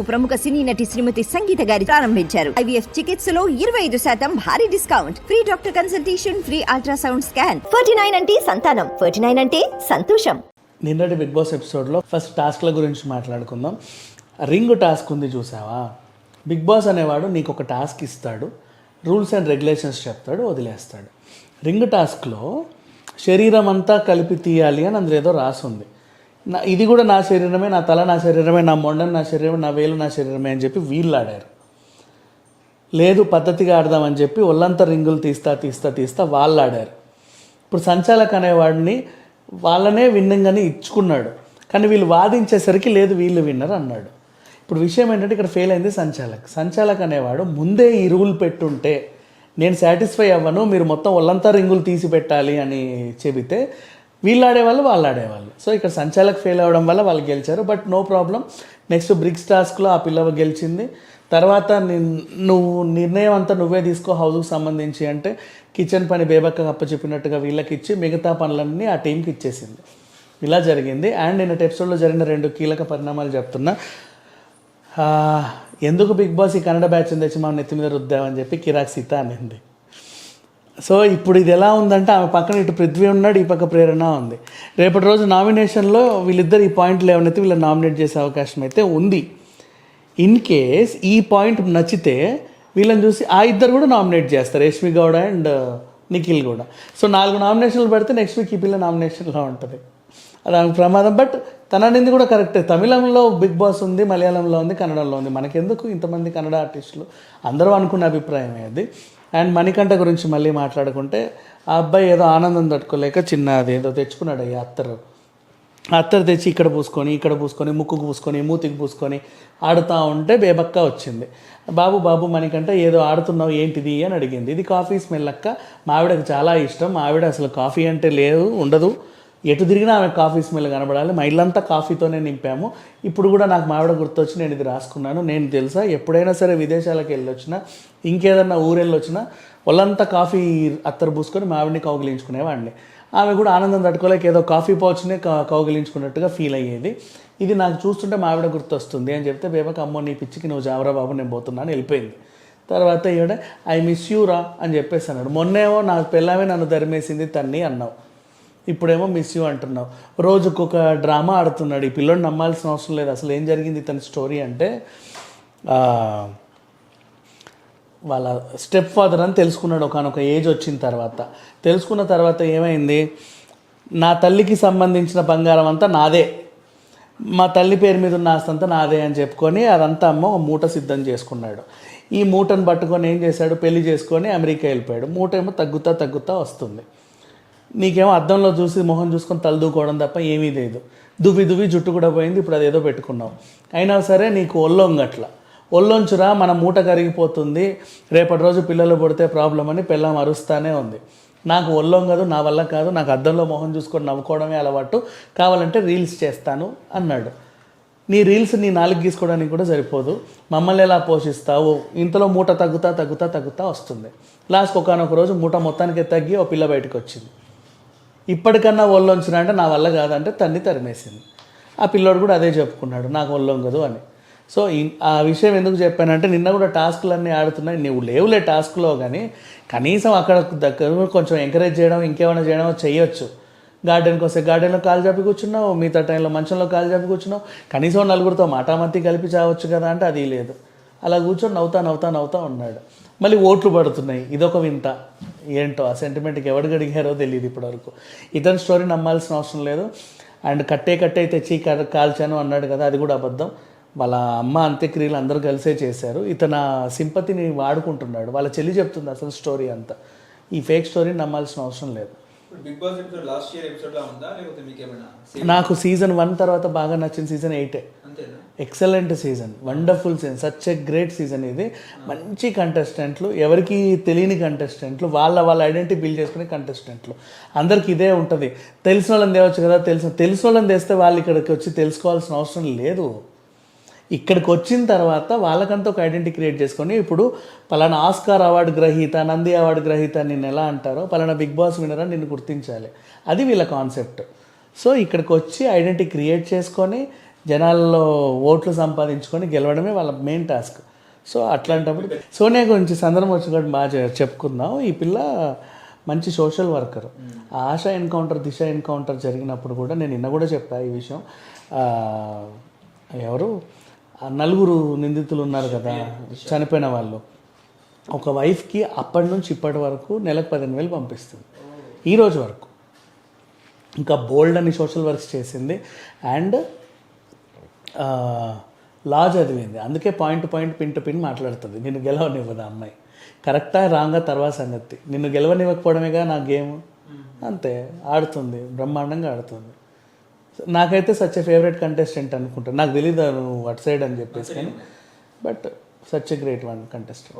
ప్రముఖ సినీ నటి శ్రీమతి సంగీత గారి ప్రారంభించారు. ఐవీఎఫ్ చికిత్సలో ఇరవై ఐదు శాతం భారీ discount. Free doctor consultation free ultrasound scan. Forty nine అంటే సంతానం. ఫోర్టీ నైన్ అంటే సంతోషం. నిన్నటి బిగ్ బాస్ ఎపిసోడ్లో ఫస్ట్ టాస్క్ల గురించి మాట్లాడుకుందాం. రింగ్ టాస్క్ ఉంది చూసావా? బిగ్ బాస్ అనేవాడు నీకు ఒక టాస్క్ ఇస్తాడు. రూల్స్ అండ్ రెగ్యులేషన్స్ చెప్తాడు వదిలేస్తాడు. రింగ్ టాస్క్లో శరీరం అంతా కలిపి తీయాలి అని అందులో ఏదో రాసి ఉంది నా ఇది కూడా నా శరీరమే నా తల నా శరీరమే నా మొండం నా శరీరమే నా వేలు నా శరీరమే అని చెప్పి వీళ్ళు ఆడారు లేదు పద్ధతిగా ఆడదామని చెప్పి ఒళ్ళంతా రింగులు తీస్తా తీస్తా తీస్తా వాళ్ళు ఆడారు ఇప్పుడు సంచాలక్ అనేవాడిని వాళ్ళనే విన్నంగానే ఇచ్చుకున్నాడు. కానీ వీళ్ళు వాదించేసరికి లేదు వీళ్ళు విన్నర్ అన్నాడు. ఇప్పుడు విషయం ఏంటంటే ఇక్కడ ఫెయిల్ అయింది సంచాలక్. సంచాలక్ అనేవాడు ముందే ఈ రూల్ పెట్టుంటే నేను సాటిస్ఫై అవ్వను మీరు మొత్తం ఒళ్ళంతా రింగులు తీసి పెట్టాలి అని చెబితే వీళ్ళు ఆడేవాళ్ళు వాళ్ళు ఆడేవాళ్ళు సో ఇక్కడ సంచాలక్ ఫెయిల్ అవ్వడం వల్ల వాళ్ళు గెలిచారు. But no problem next bricks టాస్క్లో ఆ పిల్లవ గెలిచింది. తర్వాత నువ్వు నిర్ణయం అంతా నువ్వే తీసుకో హౌస్కి సంబంధించి అంటే కిచెన్ పని బేబక్క అప్పచెప్పినట్టుగా వీళ్ళకి ఇచ్చి మిగతా పనులన్నీ ఆ టీంకి ఇచ్చేసింది. ఇలా జరిగింది. అండ్ నేను ఎపిసోడ్లో జరిగిన రెండు కీలక పరిణామాలు చెప్తున్నా. ఎందుకు బిగ్ బాస్ ఈ కన్నడ బ్యాచ్ తెచ్చి మా నెత్తి మీద రుద్దామని చెప్పి కిరాక్ సీత అనింది. సో ఇప్పుడు ఇది ఎలా ఉందంటే ఆమె పక్కన ఇటు పృథ్వీ ఉన్నాడు ఈ పక్క ప్రేరణ ఉంది. రేపటి రోజు నామినేషన్లో వీళ్ళిద్దరు ఈ పాయింట్లు ఏమైనా వీళ్ళని నామినేట్ చేసే అవకాశం అయితే ఉంది. ఇన్ కేస్ ఈ పాయింట్ నచ్చితే వీళ్ళని చూసి ఆ ఇద్దరు కూడా నామినేట్ చేస్తారు యశ్మి గౌడ అండ్ నిఖిల్ కూడా సో నాలుగు నామినేషన్లు పెడితే నెక్స్ట్ వీక్ ఈ పిల్ల నామినేషన్లో ఉంటుంది. అది ఆమె ప్రమాదం. బట్ తన అనేది కూడా కరెక్టే. తమిళంలో బిగ్ బాస్ ఉంది మలయాళంలో ఉంది కన్నడంలో ఉంది. మనకెందుకు ఇంతమంది కన్నడ ఆర్టిస్టులు? అందరూ అనుకున్న అభిప్రాయం అది. అండ్ మణికంఠ గురించి మళ్ళీ మాట్లాడుకుంటే ఆ అబ్బాయి ఏదో ఆనందం తట్టుకోలేక చిన్న అది ఏదో తెచ్చుకున్నాడు ఈ అత్తరు. అత్తరు తెచ్చి ఇక్కడ పూసుకొని ఇక్కడ పూసుకొని ముక్కుకు పూసుకొని మూతికి పూసుకొని ఆడుతూ ఉంటే బేబక్క వచ్చింది. బాబు బాబు మణికంట ఏదో ఆడుతున్నావు ఏంటిది? అని అడిగింది. ఇది కాఫీ స్మెల్ అక్క. మావిడకు ఆవిడకి చాలా ఇష్టం. మావిడ అసలు కాఫీ అంటే లేదు ఉండదు. ఎటు తిరిగినా ఆమె కాఫీ స్మెల్ కనబడాలి. మా ఇల్లంతా కాఫీతోనే నింపాము. ఇప్పుడు కూడా నాకు మావిడ గుర్తొచ్చి నేను ఇది రాసుకున్నాను. నేను తెలుసా ఎప్పుడైనా సరే విదేశాలకు వెళ్ళొచ్చినా ఇంకేదన్నా ఊరెళ్ళొచ్చినా వాళ్ళంతా కాఫీ అత్తరు పూసుకొని మావిడిని కౌగిలించుకునేవాడిని. ఆమె కూడా ఆనందం తట్టుకోలేక ఏదో కాఫీ పౌచ్నే కౌగిలించుకున్నట్టుగా ఫీల్ అయ్యేది. ఇది నాకు చూస్తుంటే మావిడ గుర్తొస్తుంది అని చెప్తే బేబకి అమ్మో నీ పిచ్చికి నువ్వు జావరా బాబు నేను పోతున్నాను వెళ్ళిపోయింది. తర్వాత ఈవిడ ఐ మిస్ యూ రా అని చెప్పేసి అన్నాడు. మొన్నేమో నాకు పిల్లమే నన్ను ధరిమేసింది తన్ని అన్నావు. ఇప్పుడేమో మిస్ యూ అంటున్నావు. రోజుకొక డ్రామా ఆడుతున్నాడు. ఈ పిల్లోడు నమ్మాల్సిన అవసరం లేదు. అసలు ఏం జరిగింది తన స్టోరీ అంటే వాళ్ళ స్టెప్ ఫాదర్ అని తెలుసుకున్నాడు ఒకనొక ఏజ్ వచ్చిన తర్వాత. తెలుసుకున్న తర్వాత ఏమైంది? నా తల్లికి సంబంధించిన బంగారం అంతా నాదే. మా తల్లి పేరు మీద ఉన్న ఆస్తి అంతా నాదే అని చెప్పుకొని అదంతా అమ్మ ఒక మూట సిద్ధం చేసుకున్నాడు. ఈ మూటను పట్టుకొని ఏం చేశాడు? పెళ్ళి చేసుకొని అమెరికా వెళ్ళిపోయాడు. మూట ఏమో తగ్గుతా తగ్గుతా వస్తుంది. నీకేమో అద్దంలో చూసి మొహం చూసుకొని తల దూకోవడం తప్ప ఏమీ లేదు. దువ్వి దువ్వి జుట్టు కూడా పోయింది ఇప్పుడు అదేదో పెట్టుకున్నావు. అయినా సరే నీకు ఒళ్ళొంగట్ల ఒళ్ళొంచురా మన మూట కరిగిపోతుంది. రేపటి రోజు పిల్లలు పుడితే ప్రాబ్లం అని పిల్లం అరుస్తానే ఉంది. నాకు ఒళ్ళొంగదు నా వల్ల కాదు నాకు అద్దంలో మొహం చూసుకొని నవ్వుకోవడమే అలవాటు. కావాలంటే రీల్స్ చేస్తాను అన్నాడు. నీ రీల్స్ నీ నాలుగు గీసుకోవడానికి కూడా సరిపోదు. మమ్మల్ని ఎలా పోషిస్తావు? ఇంతలో మూట తగ్గుతా తగ్గుతా తగ్గుతా వస్తుంది. లాస్ట్ ఒకనొక రోజు మూట మొత్తానికి తగ్గి ఓ పిల్ల బయటకు వచ్చింది ఇప్పటికన్నా ఒళ్ళొంచిన అంటే నా వల్ల కాదంటే తన్ని తరిమేసింది. ఆ పిల్లోడు కూడా అదే చెప్పుకున్నాడు నాకు ఒళ్ళొంగదు అని. సో ఆ విషయం ఎందుకు చెప్పానంటే నిన్న కూడా టాస్కులన్నీ ఆడుతున్నాయి నువ్వు లేవులే టాస్క్లో కానీ కనీసం అక్కడ దగ్గర కొంచెం ఎంకరేజ్ చేయడం ఇంకేమైనా చేయడం చేయొచ్చు గార్డెన్కి వస్తే గార్డెన్లో కాలు చాపి కూర్చున్నావు మిగతా టైంలో మంచంలో కాలు చాపి కూర్చున్నావు కనీసం నలుగురితో మాటామతి కలిపి చావచ్చు కదా అంటే అది లేదు. అలా కూర్చొని నవ్వుతా నవ్వుతా నవ్వుతా ఉన్నాడు. మళ్ళీ ఓట్లు పడుతున్నాయి ఇదొక వింత. ఏంటో ఆ సెంటిమెంట్కి ఎవడు గడిగారో తెలియదు ఇప్పటివరకు. ఇతని స్టోరీ నమ్మాల్సిన అవసరం లేదు. అండ్ కట్టే కట్టే తెచ్చి కాల్చాను అన్నాడు కదా అది కూడా అబద్ధం. వాళ్ళ అమ్మ అంత్యక్రియలు అందరూ కలిసే చేశారు. ఇతన సింపతిని వాడుకుంటున్నాడు. వాళ్ళ చెల్లి చెప్తుంది అసలు స్టోరీ అంతా. ఈ ఫేక్ స్టోరీని నమ్మాల్సిన అవసరం లేదు. Bigg Boss episode last year episode లా ఉందా? లేకపోతే మీకు ఏమైనా నాకు సీజన్ వన్ తర్వాత బాగా నచ్చిన season ఎయిటే excellent season wonderful season such a great season ఇది. మంచి కంటెస్టెంట్లు ఎవరికి తెలియని కంటెస్టెంట్లు వాళ్ళ వాళ్ళ ఐడెంటిటీ బిల్డ్ చేసుకునే కంటెస్టెంట్లు అందరికి ఇదే ఉంటుంది. తెలిసిన వాళ్ళని తేవచ్చు కదా తెలిసిన తెలిసిన వాళ్ళని తెస్తే వాళ్ళు ఇక్కడికి వచ్చి తెలుసుకోవాల్సిన అవసరం లేదు. ఇక్కడికి వచ్చిన తర్వాత వాళ్ళకంతా ఒక ఐడెంటిటీ క్రియేట్ చేసుకొని ఇప్పుడు పలానా ఆస్కార్ అవార్డు గ్రహీత నంది అవార్డు గ్రహీత నిన్ను ఎలా అంటారో పలానా బిగ్ బాస్ వినరా నిన్ను గుర్తించాలి. అది వీళ్ళ కాన్సెప్ట్. సో ఇక్కడికి వచ్చి ఐడెంటిటీ క్రియేట్ చేసుకొని జనాల్లో ఓట్లు సంపాదించుకొని గెలవడమే వాళ్ళ మెయిన్ టాస్క్. సో అట్లాంటప్పుడు సోనియా గురించి సందర్భం వచ్చి కూడా బాగా చెప్పుకుందాం. ఈ పిల్ల మంచి social worker. Asha encounter Disha encounter జరిగినప్పుడు కూడా నేను నిన్న కూడా చెప్పా ఈ విషయం. ఎవరు? నలుగురు నిందితులు ఉన్నారు కదా చనిపోయిన వాళ్ళు. ఒక వైఫ్కి అప్పటి నుంచి ఇప్పటి వరకు నెలకు పదిహేను వేలు పంపిస్తుంది. ఈ రోజు వరకు. ఇంకా బోల్డ్ అని సోషల్ వర్క్స్ చేసింది. అండ్ లా చదివింది. అందుకే point point pin to pin మాట్లాడుతుంది. నిన్ను గెలవనివ్వదు అమ్మాయి. కరెక్టా రాంగా తర్వాత సంగతి. నిన్ను గెలవనివ్వకపోవడమేగా నా గేమ్ అంతే. ఆడుతుంది. బ్రహ్మాండంగా ఆడుతుంది. నాకైతే సచ్ ఏ ఫేవరెట్ కంటెస్టెంట్ అనుకుంటా. నాకు తెలీదు నువ్వు అటు సైడ్ అని చెప్పేసి కానీ but such a great one contestant